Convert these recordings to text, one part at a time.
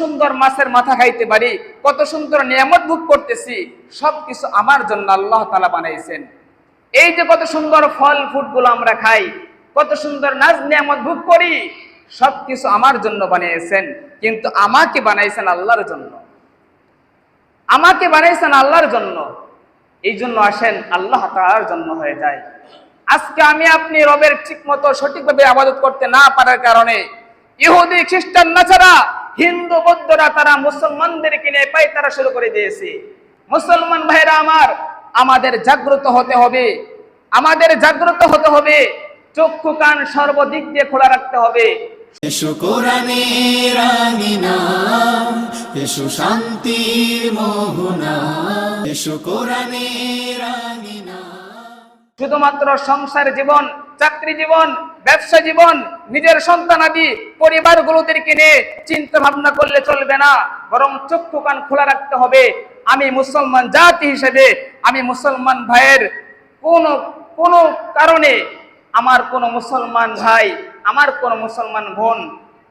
সুন্দর মাছের মাথা খাইতে পারি, কত সুন্দর নিয়ামত ভোগ করতেছি, সবকিছু আমার জন্য আল্লাহ তালা বানাইছেন। এই যে কত সুন্দর ফল ফুটগুলো আমরা খাই, কত সুন্দর নাচ নিয়ামত ভোগ করি, সবকিছু আমার জন্য বানিয়েছেন, কিন্তু আমাকে বানাইছেন আল্লাহর জন্য। আমাকে বানাইছেন আল্লাহর জন্য এই জন্য আসেন আল্লাহ তাআলার জন্য হয়ে যায়। আজকে আমি আপনি রবের ঠিক মতো সঠিকভাবে আবাদত করতে না পারার কারণে, ইহুদি, খ্রিস্টান নাছাড়া হিন্দু বৌদ্ধরা তারা মুসলমানদের কিনে পাই তারা শুরু করে দিয়েছে। মুসলমান ভাইরা আমার আমাদের জাগ্রত হতে হবে। আমাদের জাগ্রত হতে হবে। চক্ষু কান সর্বদিক দিয়ে খোলা রাখতে হবে। এসো কোরআনের আঙিনা এসো শান্তির মোহনা এসো কোরআনের আঙিনা শুধুমাত্র সংসার জীবন চাকরি জীবন ব্যবসা জীবন, নিজের সন্তান আদি পরিবারগুলোদেরকে নিয়ে চিন্তা ভাবনা করলে চলবে না। বরং চক্ষু কান খোলা রাখতে হবে। আমি মুসলমান জাতি হিসেবে, আমি মুসলমান ভাইয়ের কোন কোন কারণে আমার কোন মুসলমান ভাই, আমার কোন মুসলমান বোন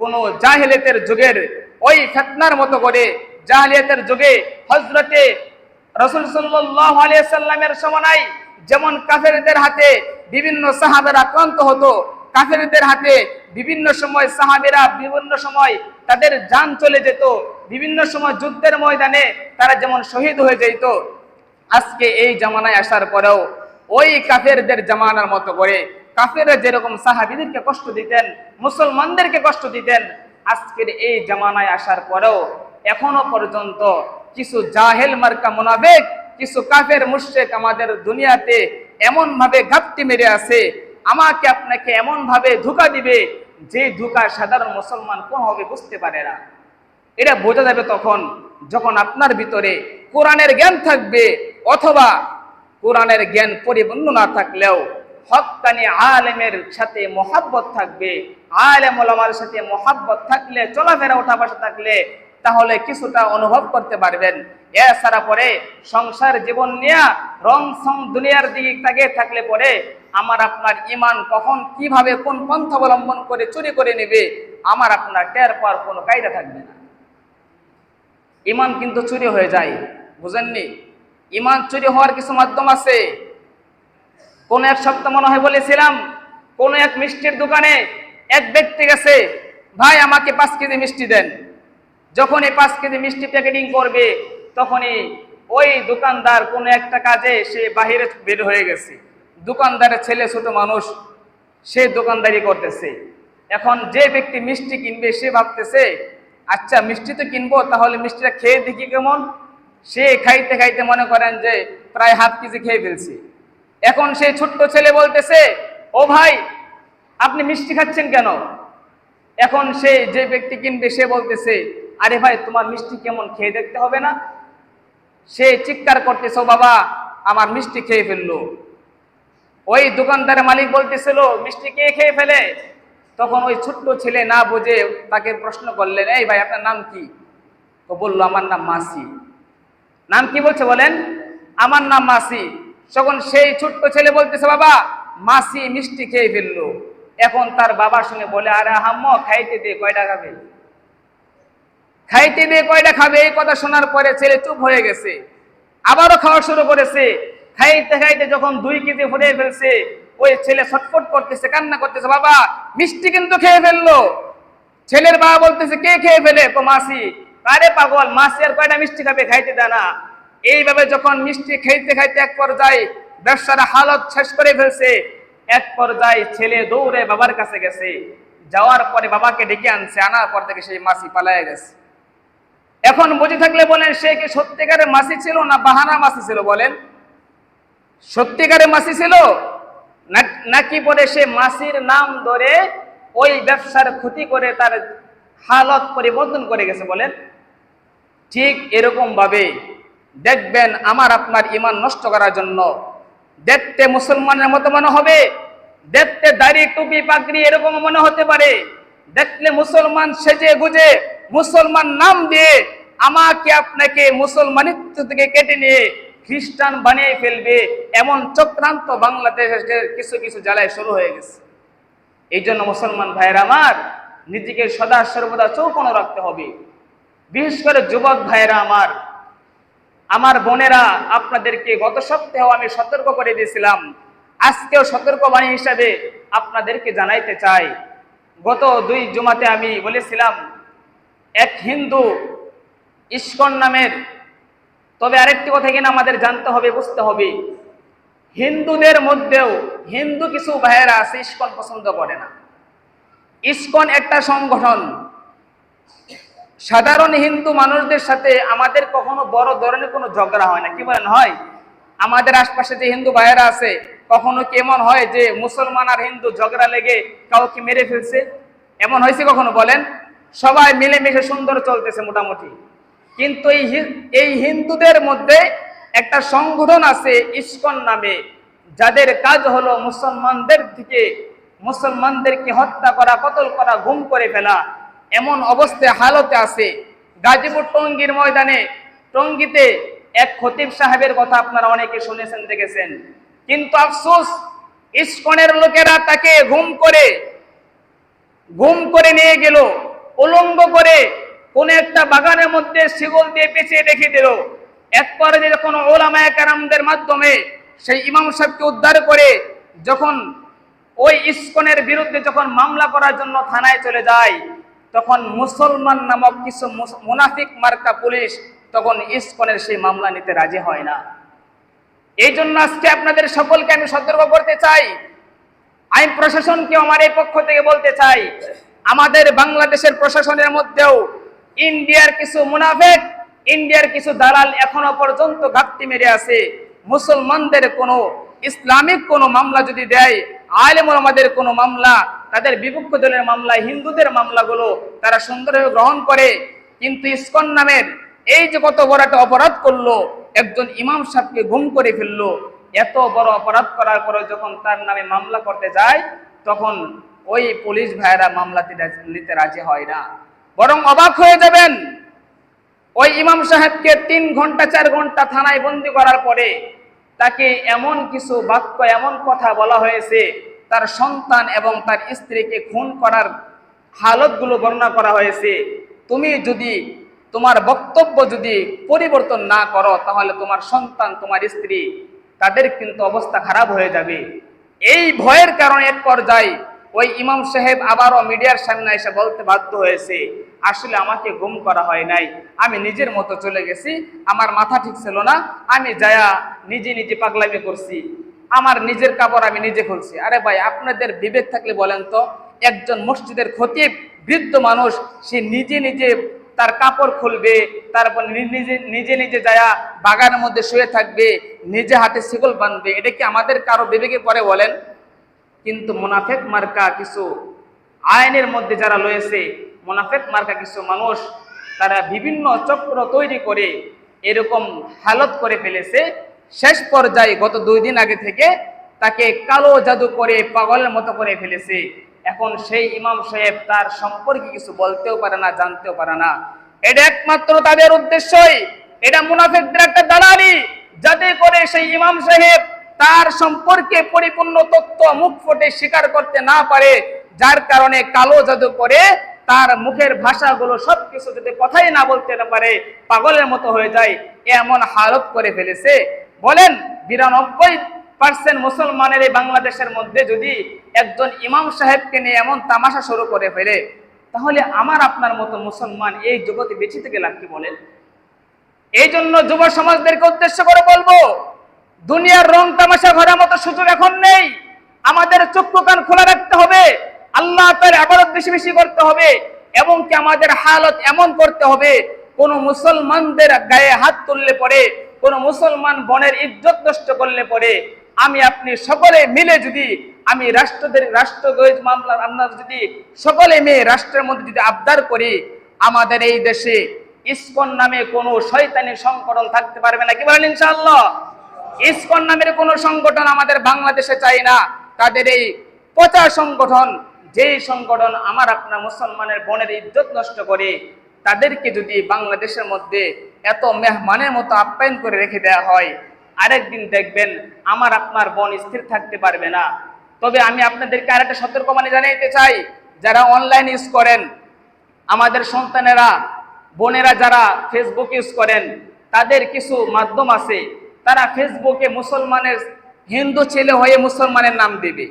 কোন জাহিলিয়াতের যুগের ওই ফেতনার মতো করে, জাহিলিয়াতের যুগে হজরতে রসুল সাল্লাহ আলিয়াল্লামের সময় যেমন কাফেরদের হাতে বিভিন্ন সাহাবের আক্রান্ত হতো কাফেরদের হাতে বিভিন্ন সময় সাহাবেরা বিভিন্ন সময় তাদের যান চলে যেত। বিভিন্ন সময় যুদ্ধের ময়দানে তারা যেমন শহীদ হয়ে যেত। আজকে এই জামানায় আসার পরেও ওই কাফেরদের জামানার মতো করে কাফেররা যেরকম সাহাবিদেরকে কষ্ট দিতেন, মুসলমানদেরকে কষ্ট দিতেন, আজকের এই জামানায় আসার পরেও এখনও পর্যন্ত কিছু জাহেল মার্কা মোনাবেক কিছু কাফের মুশ্রেক আমাদের দুনিয়াতে এমন ভাবে ঘাপটি মেরে আছে আমাকে আপনাকে এমন ভাবে ধোকা দিবে যে ধোকা সাধারণ মুসলমান কোনোভাবে বুঝতে পারে না। এটা বোঝা যাবে তখন যখন আপনার ভিতরে কোরআনের জ্ঞান থাকবে অথবা কোরআনের জ্ঞান পরিপূর্ণ না থাকলেও হকানি আলেমের সাথে মোহাব্বত থাকবে। আলেম ওলামার সাথে মোহাব্বত থাকলে, চলাফেরা ওঠা বসা থাকলে তাহলে কিছুটা অনুভব করতে পারবেন। এছাড়া পরে সংসার জীবন নিয়ে রং সং দুনিয়ার দিকে তাকিয়ে থাকলে পরে আমার আপনার ইমান কখন কীভাবে, কোন পন্থা অবলম্বন করে চুরি করে নেবে, আমার আপনার টের পাওয়ার কোনো কায়দা থাকবে না। ইমান কিন্তু চুরি হয়ে যায়, বুঝেননি? ইমান চুরি হওয়ার কিছু মাধ্যম আছে? কোন এক সপ্তাহ মনে হয় বলেছিলাম, কোন এক মিষ্টির দোকানে এক ব্যক্তি গেছে, ভাই, আমাকে পাঁচ কেজি মিষ্টি দেন। যখন এই পাঁচ কেজি মিষ্টি প্যাকেটিং করবে, তখনই ওই দোকানদার কোন একটা কাজে সে বাহিরে বের হয়ে গেছে। দোকানদারের ছেলে ছোট মানুষ, সে দোকানদারি করতেছে। এখন যে ব্যক্তি মিষ্টি কিনবে, সে ভাবতেছে আচ্ছা মিষ্টি তো কিনবো, তাহলে মিষ্টিটা খেয়ে দেখি কেমন? সে খাইতে খাইতে মনে করেন যে প্রায় হাফ কেজি খেয়ে ফেলছি। এখন সেই ছোট্ট ছেলে বলতেছে, ও ভাই, আপনি মিষ্টি খাচ্ছেন কেন? এখন সে যে ব্যক্তি কিনবে, সে বলতেছে, আরে ভাই, তোমার মিষ্টি কেমন খেয়ে দেখতে হবে না? সে চিৎকার করতেছে, "ও বাবা, আমার মিষ্টি খেয়ে ফেলল। ওই দোকানদারের মালিক বলতেছিল, মিষ্টি কে খেয়ে ফেলে? তখন ওই ছোট্ট ছেলে না বুঝে তাকে প্রশ্ন করলেন, এই ভাই, আপনার নাম কি? তো বলল, আমার নাম মাসি। নাম কি বলছে বলেন? আমার নাম মাসি। তখন সেই ছোট্ট ছেলে বলতেছে, বাবা, মাসি মিষ্টি খেয়ে ফেলল। এখন তার বাবা শুনে বলে, আরে হাম্ম খাইতে দে কয়টা খাবে? খাইতে দিয়ে কয়টা খাবে? এই কথা শোনার পরে ছেলে চুপ হয়ে গেছে। আবারও খাওয়া শুরু করেছে। খাইতে খাইতে যখন দুই কেজি ফুরিয়ে ফেলছে, ওই ছেলে ছটফট করতেছে, কান্না করতেছে, বাবা, মিষ্টি কিন্তু খেয়ে ফেলল। ছেলের বাবা বলতেছে, কে খেয়ে ফেলে তো মাসি? আরে পাগল, মাসি আর কয়টা মিষ্টি খাবে খাইতে দেয় না। এইভাবে যখন মিষ্টি খাইতে খাইতে এক পর্যায়ে ব্যবসার হালত শেষ করে ফেলছে, এক পর্যায়ে ছেলে দৌড়ে বাবার কাছে গেছে। যাওয়ার পরে বাবাকে ডেকে আনছে, আনার পর থেকে সেই মাসি পালায় গেছে। এখন বুঝে থাকলে বলেন, সে কি সত্যিকারের মাসি ছিল না বাহানা মাসি ছিল বলেন? সত্যিকারের মাসি ছিল? নাকি পরে সে মাসির নাম ধরে ওই ব্যবসার ক্ষতি করে তার হালত পরিবর্তন করে গেছে বলেন? ঠিক এরকম ভাবে দেখবেন আমার আপনার ইমান নষ্ট করার জন্য। দেখতে মুসলমানের মতো মনে হবে, দেখতে দাড়ি, টুপি, পাগড়ি এরকম মনে হতে পারে। দেখলে মুসলমান সেজে গুজে, মুসলমান নাম দিয়ে আমাকে আপনাকে মুসলমানিত্ব থেকে কেটে নিয়ে খ্রিস্টান বানিয়ে ফেলবে, এমন চক্রান্ত বাংলাদেশের কিছু কিছু জেলায় শুরু হয়ে গেছে। এই জন্য মুসলমান ভাইয়ের আমার, নিজেকে সদা সর্বদা চৌকনো রাখতে হবে। বিশেষ করে যুবক ভাইয়েরা আমার আমার বোনেরা, আপনাদেরকে গত সপ্তাহেও আমি সতর্ক করে দিয়েছিলাম। আজকেও সতর্কবাণী হিসাবে আপনাদেরকে জানাইতে চাই। গত দুই জুমাতে আমি বলেছিলাম, এক হিন্দু ইস্কন নামের তবে আরেকটি কথা কিনা আমাদের জানতে হবে, বুঝতে হবে। হিন্দুদের মধ্যেও হিন্দু কিছু ভাইয়েরা আছে, ইস্কন পছন্দ করে না। ইস্কন একটা সংগঠন। সাধারণ হিন্দু মানুষদের সাথে আমাদের কখনো বড় ধরনের কোনো ঝগড়া হয় না। কি বলেন? হয়। আমাদের আশপাশে যে হিন্দু ভাইয়েরা আছে, কখনো কি এমন হয় যে মুসলমান আর হিন্দু ঝগড়া লেগে কাউকে মেরে ফেলছে? এমন হয়েছে কখনো? বলেন। সবাই মিলেমিশে সুন্দর চলতেছে মোটামুটি। কিন্তু এই হিন্দুদের মধ্যে একটা সংগঠন আছে ইস্কন নামে, যাদের কাজ হলো মুসলমানদের থেকে মুসলমানদেরকে হত্যা করা, কতল করা, গুম করে ফেলা। এমন অবস্থায় হালতে আছে। গাজীপুর টঙ্গীর ময়দানে, টঙ্গীতে এক খতিব সাহেবের কথা আপনারা অনেকে শুনেছেন, দেখেছেন। কিন্তু আফসোস, ইস্কনের লোকেরা তাকে ঘুম করে ঘুম করে নিয়ে গেল, উলঙ্গ করে কোন একটা বাগানের মধ্যে শিগল দিয়ে পেঁচিয়ে রেখে দিল। এক পর্যায়ে যখন ওলামায় কারামদের মাধ্যমে সেই ইমাম সাহেবকে উদ্ধার করে যখন ওই ইস্কনের বিরুদ্ধে যখন মামলা করার জন্য থানায় চলে যায়, তখন মুসলমান নামক কিছু মুনাফিক মার্কা পুলিশ তখন ইস্কনের সেই মামলা নিতে রাজি হয় না। এই জন্য আজকে আপনাদের সকলকে আমি সতর্ক করতে চাই। আইন প্রশাসনকে আমার এই পক্ষ থেকে বলতে চাই, আমাদের বাংলাদেশের প্রশাসনের মধ্যেও ইন্ডিয়ার কিছু মুনাফেক, ইন্ডিয়ার কিছু দালাল এখনও পর্যন্ত ঘাপটি মেরে আছে। মুসলমানদের কোনো ইসলামিক কোনো মামলা যদি দেয়, আলেম আমাদের কোনো মামলা, তাদের বিপক্ষ দলের মামলা, হিন্দুদের মামলাগুলো তারা সুন্দরভাবে গ্রহণ করে। কিন্তু ইস্কন নামের এই যে কত বড় একটা অপরাধ করল, একজন ইমাম সাহেবকে গুম করে ফেলল, এত বড় অপরাধ করার পরে যখন তার নামে মামলা করতে যায়, তখন ওই পুলিশ ভাইয়েরা মামলাতে রাজি- নিতে রাজি হয় না। বরং অবাক হয়ে যাবেন। ওই ইমাম সাহেবকে তিন ঘণ্টা, চার ঘণ্টা থানায় বন্দি করার পরে তাকে এমন কিছু বাক্য, এমন কথা বলা হয়েছে, তার সন্তান এবং তার স্ত্রীকে খুন করার হালতগুলো বর্ণনা করা হয়েছে। তুমি যদি তোমার বক্তব্য যদি পরিবর্তন না করো, তাহলে তোমার সন্তান, তোমার স্ত্রী, তাদের কিন্তু অবস্থা খারাপ হয়ে যাবে। এই ভয়ের কারণে এক পর্যায়ে ওই ইমাম সাহেব আবারও মিডিয়ার সামনে এসে বলতে বাধ্য হয়েছে, আসলে আমাকে গুম করা হয় নাই। আমি নিজের মতো চলে গেছি, আমার মাথা ঠিক ছিল না, আমি যায়া নিজে নিজে পাগলামি করছি। আমার নিজের কাপড় আমি নিজে খুলছি। আরে ভাই, আপনাদের বিবেক থাকলে বলেন তো, একজন মসজিদের খতিব, বৃদ্ধ মানুষ, সে নিজে নিজে তার কাপড় খুলবে, তারপর নিজে নিজে নিজে যায়া বাগানের মধ্যে শুয়ে থাকবে, নিজে হাতে শিকল বাঁধবে। এটা কি আমাদের কারও বিবেকে পরে বলেন? কিন্তু মুনাফেক মার্কা কিছু আইনের মধ্যে যারা রয়েছে, মুনাফেক মার্কা কিছু মানুষ, তারা বিভিন্ন চক্র তৈরি করে এরকম হালত করে ফেলেছে। শেষ পর্যায়ে গত দুই দিন আগে থেকে তাকে কালো জাদু করে পাগলের মতো করে ফেলেছে। এখন সেই ইমাম সাহেব তার সম্পর্কে কিছু বলতেও পারে না, জানতেও পারে না। এটা একমাত্র তাদের উদ্দেশ্যই। এটা মুনাফেকদের একটা দালালি। যাতে করে সেই ইমাম সাহেব তার সম্পর্কে পরিপূর্ণ তথ্য মুখ ফুটে স্বীকার করতে না পারে, যার কারণে কালো জাদু করে তার মুখের ভাষাগুলো সবকিছু যদি কথাই না বলতে না পারে, পাগলের মতো হয়ে যায়, এমন হালত করে ফেলেছে। বলেন, বিরানব্বই পার্সেন্ট মুসলমানের এই বাংলাদেশের মধ্যে যদি একজন ইমাম সাহেবকে নিয়ে এমন তামাশা শুরু করে ফেলে, তাহলে আমার আপনার মতো মুসলমান এই জগতে বেঁচে থেকে লাভ কি বলেন? এই জন্য যুব সমাজদেরকে উদ্দেশ্য করে বলব দুনিয়ার রং তামাশা ঘরের মতো সুযোগ এখন নেই। আমাদের চক্ষু কান খোলা রাখতে হবে। আল্লাহ তার আবারত বেশি বেশি করতে হবে এবং কি আমাদের হালত এমন করতে হবে, কোন মুসলমানদের গায়ে হাত তুললে পরে, কোন মুসলমান বনের ইজ্জত নষ্ট করলে পরে আমি আপনি সকলে মিলে যদি আমি রাষ্ট্রদের রাষ্ট্রদ্রোহ মামলা আমরা যদি সকলে মেয়ে রাষ্ট্রের মধ্যে যদি আবদার করি, আমাদের এই দেশে ইসকন নামে কোনো শয়তানি সংকটন থাকতে পারবে না। কি বলেন ইনশাআল্লাহ? ইসকন নামের কোনো সংগঠন আমাদের বাংলাদেশে চাই না। তাদের এই পচা সংগঠন, যেই সংগঠন আমার আপনার মুসলমানের বোনের ইজ্জত নষ্ট করে, তাদেরকে যদি বাংলাদেশের মধ্যে এত মেহমানের মতো আপ্যায়ন করে রেখে দেওয়া হয়, আরেকদিন দেখবেন আমার আপনার বোন স্থির থাকতে পারবে না। তবে আমি আপনাদেরকে আরেকটা সতর্কবাণী জানাইতে চাই, যারা অনলাইন ইউজ করেন, আমাদের সন্তানেরা, বোনেরা যারা ফেসবুক ইউজ করেন, তাদের কিছু মাধ্যম আছে। তারা ফেসবুকে মুসলমানের হিন্দু ছেলে হয়ে মুসলমানের নাম দেবে।